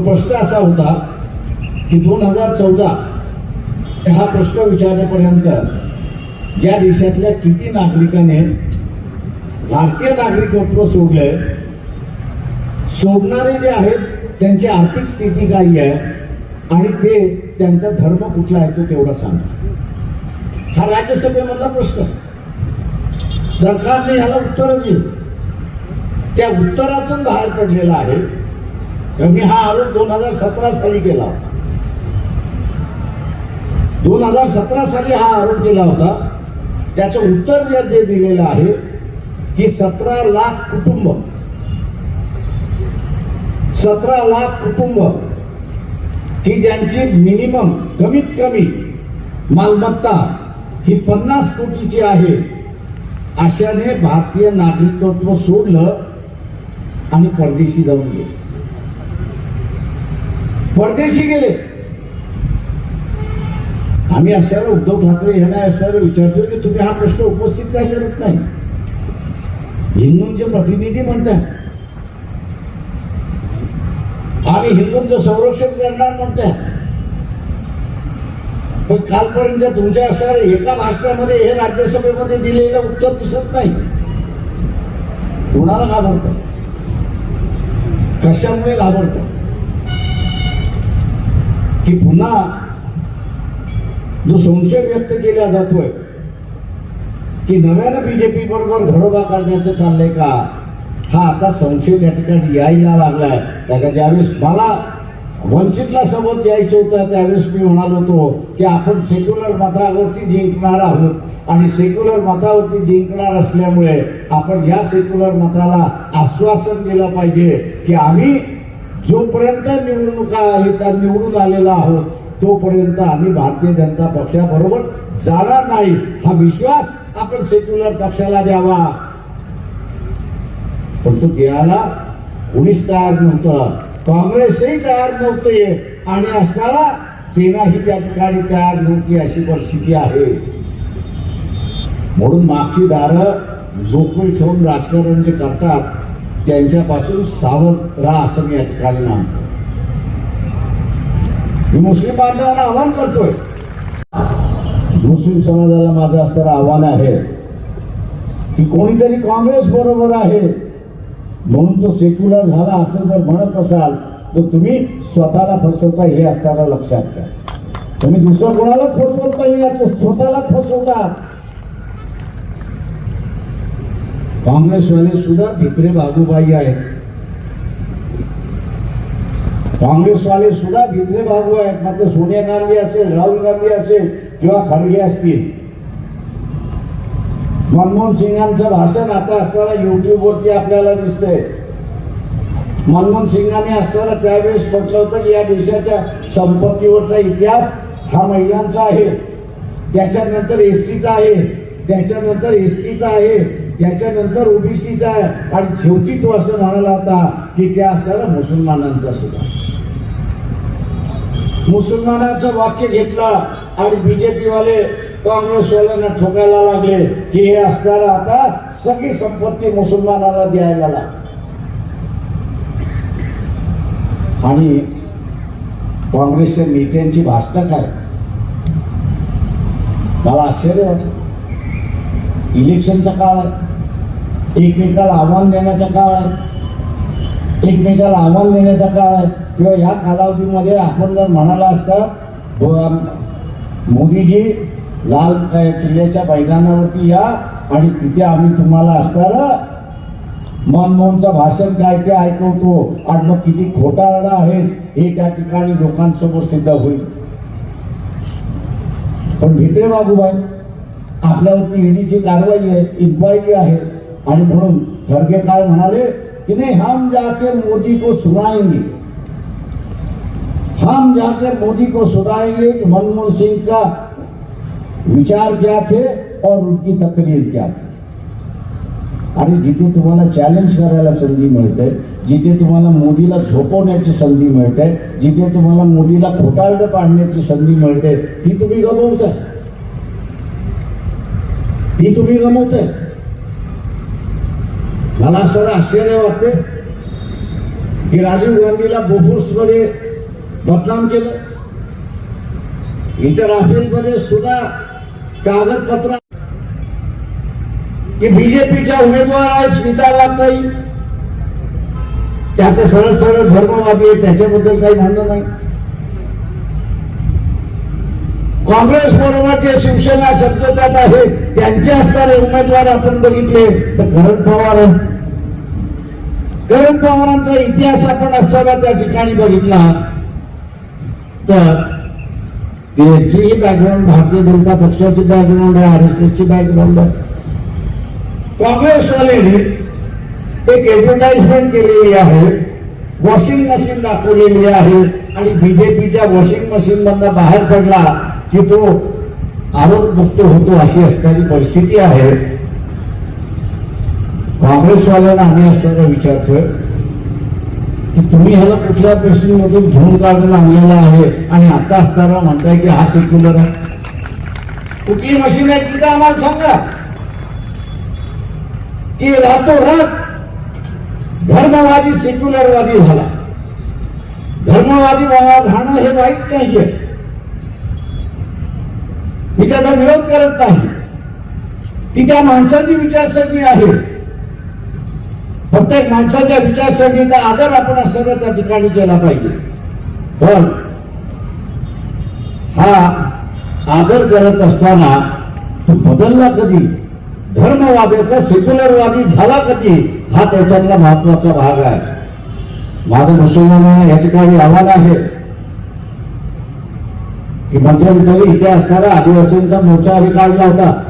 तो प्रश्न असा होता की दोन हजार चौदा हा प्रश्न विचारण्यापर्यंत या देशातल्या किती नागरिकाने भारतीय नागरिकत्व सोडलंय सोडणारे जे आहेत त्यांची आर्थिक स्थिती काही आहे? आणि ते त्यांचा धर्म कुठला आहे तो तेवढा सांगा. हा राज्यसभेमधला प्रश्न. सरकारने ह्याला उत्तरं दिली. त्या उत्तरातून बाहेर पडलेला आहे. मी हा आरोप दोन हजार सतरा साली केला होता. दोन हजार सतरा साली हा आरोप केला होता. त्याचं उत्तर जे दिलेलं आहे की सतरा लाख कुटुंब सतरा लाख कुटुंब की ज्यांची मिनिमम कमीत कमी मालमत्ता ही पन्नास कोटीची आहे अशाने भारतीय नागरिकत्व सोडलं आणि परदेशी जाऊन गेले. परदेशी गेले. आम्ही अशाला उद्धव ठाकरे यांना अशाला विचारतो की तुम्ही हा प्रश्न उपस्थित काय करत नाही? हिंदूंचे प्रतिनिधी म्हणतात. आम्ही हिंदूंचं संरक्षण करणार म्हणतात. पण कालपर्यंत तुमच्या असणार एका भाषणामध्ये हे राज्यसभेमध्ये दिलेलं उत्तर दिसत नाही. कोणाला घाबरत? कशामुळे घाबरतं? की पुन्हा जो संशय व्यक्त केला जातोय की नव्यानं बीजेपी बरोबर घरोबा करण्याचं चाललंय का हा आता संशय त्या ठिकाणी यायला लागलाय. त्याच्या ज्यावेळेस मला वंचितला सोबत यायचं होतं त्यावेळेस मी म्हणालो होतो की आपण सेक्युलर मतावरती जिंकणार आहोत. आणि सेक्युलर मतावरती जिंकणार असल्यामुळे आपण या सेक्युलर मताला आश्वासन दिलं पाहिजे की आम्ही जोपर्यंत निवडणुका येतात निवडून आलेला आहोत तोपर्यंत आम्ही भारतीय जनता पक्षाबरोबर जाणार नाही. हा विश्वास आपण सेक्युलर पक्षाला द्यावा. पण तो द्यायला कोणीच तयार नव्हतं. काँग्रेसही तयार नव्हते. आणि असताना सेनाही त्या ठिकाणी तयार नव्हती अशी परिस्थिती आहे. म्हणून मागची दारं नोकरी ठेवून राजकारण जे करतात त्यांच्यापासून सावध राहा असं मी या ठिकाणी मानतो. मी मुस्लिम बांधवांना आवाहन करतोय. मुस्लिम समाजाला माझं असं आव्हान आहे की कोणीतरी काँग्रेस बरोबर आहे. म्हणून तो सेक्युलर झाला असं जर म्हणत असाल तर तुम्ही स्वतःला फसवता हे असताना लक्षात घ्या. तुम्ही दुसरं कोणालाच फसवत नाही स्वतःला फसवता. काँग्रेसवाले सुद्धा भिकरे बाबूबाई आहेत. काँग्रेसवाले सुद्धा भिकरे बाबू आहेत. मात्र सोनिया गांधी असेल राहुल गांधी असेल किंवा खडगे असतील. मनमोहन सिंगांचं भाषण आता असताना युट्यूबवरती आपल्याला दिसतंय. मनमोहन सिंगांनी असताना त्यावेळेस म्हटलं होतं की या देशाच्या संपत्तीवरचा इतिहास हा महिलांचा आहे. त्याच्यानंतर एस सीचा आहे. त्याच्यानंतर एस टीचा आहे. त्याच्यानंतर ओबीसीचा आहे आणि शेवटी तो असं म्हणाला होता की त्या असताना मुसलमानांचा सुद्धा. मुसलमानाचं वाक्य घेतलं आणि बीजेपी वाले काँग्रेसवाल्यांना ठोकायला लागले की हे असताना आता सगळी संपत्ती मुसलमानाला द्यायला लागली. आणि काँग्रेसच्या नेत्यांची भाषणं काय? मला आश्चर्य वाटलं. इलेक्शनचा काळ आहे. एकमेकाला आव्हान देण्याचा काळ आहे एकमेकाला आव्हान देण्याचा काळ आहे किंवा या कालावधीमध्ये आपण जर म्हणाला असता हो, मोदीजी लाल किल्ल्याच्या मैदानावरती या आणि तिथे आम्ही तुम्हाला असताना मनमोहनचं भाषण काय ते ऐकवतो. आणि मग किती खोटारडा आहेस हे त्या ठिकाणी लोकांसमोर सिद्ध होईल. पण भित्रे बाबूबाई आपल्यावरती ईडीची कारवाई आहे इन्क्वायरी आहे. आणि म्हणून खरगे काय म्हणाले की नाही हम जाके मोदी को सुनाएंगे. हम जाके मोदी को सुनाएंगे कि मनमोहन सिंह का विचार क्या थे और उनकी तकरीर क्या थी? आणि जिथे तुम्हाला चॅलेंज करायला संधी मिळते जिथे तुम्हाला मोदीला झोपवण्याची संधी मिळते जिथे तुम्हाला मोदीला खोटारडं पाडण्याची संधी मिळते ती तुम्ही गमवताय. ती तुम्ही गमवताय. मला असं आश्चर्य वाटते की राजीव गांधीला बोफोर्समध्ये बदनाम केलं. इतर राफेलमध्ये सुद्धा कागदपत्र की बीजेपीच्या उमेदवार आहे स्मिता वागताई त्या सरळ सरळ धर्मवादी आहे त्याच्याबद्दल काही भांडण नाही. काँग्रेस बरोबर जे शिवसेना शब्दतात आहे त्यांचे असणारे उमेदवार आपण बघितले तर करण पवार करण पवारांचा इतिहास आपण असताना त्या ठिकाणी बघितला. तर त्यांचीही बॅकग्राऊंड भारतीय जनता पक्षाची बॅकग्राऊंड आहे आर एस एसची बॅकग्राऊंड आहे. काँग्रेसवाल्याने एक ऍडव्हर्टाइजमेंट केलेली आहे. वॉशिंग मशीन दाखवलेली आहे. आणि बीजेपीच्या वॉशिंग मशीन मधनं बाहेर पडला की तो आरोप मुक्त होतो अशी असणारी परिस्थिती आहे. काँग्रेसवाल्यांना आम्ही असताना विचारतोय की तुम्ही ह्याला कुठल्या मधून धुवून काढून आणलेला आहे? आणि आता असताना म्हणताय की हा सेक्युलर आहे. कुठली मशीन आहे? तिथं आम्हाला सांगा. की रातोरात धर्मवादी सेक्युलरवादी झाला. धर्मवादी राहणं हे वाईट नाहीये मी त्याचा विरोध करत नाही. ती त्या माणसाची विचारसरणी आहे. प्रत्येक माणसाच्या विचारसरणीचा आदर आपण सर्व त्या ठिकाणी केला पाहिजे. पण हा आदर करत असताना तो बदलला कधी? धर्मवाद्याचा सेक्युलरवादी झाला कधी? हा त्याच्यातला महत्त्वाचा भाग आहे. माझं मुसलमानांना या ठिकाणी आव्हान आहे. की मध्यंतरी इथे असणारा आदिवासींचा मोर्चा आम्ही काढला होता.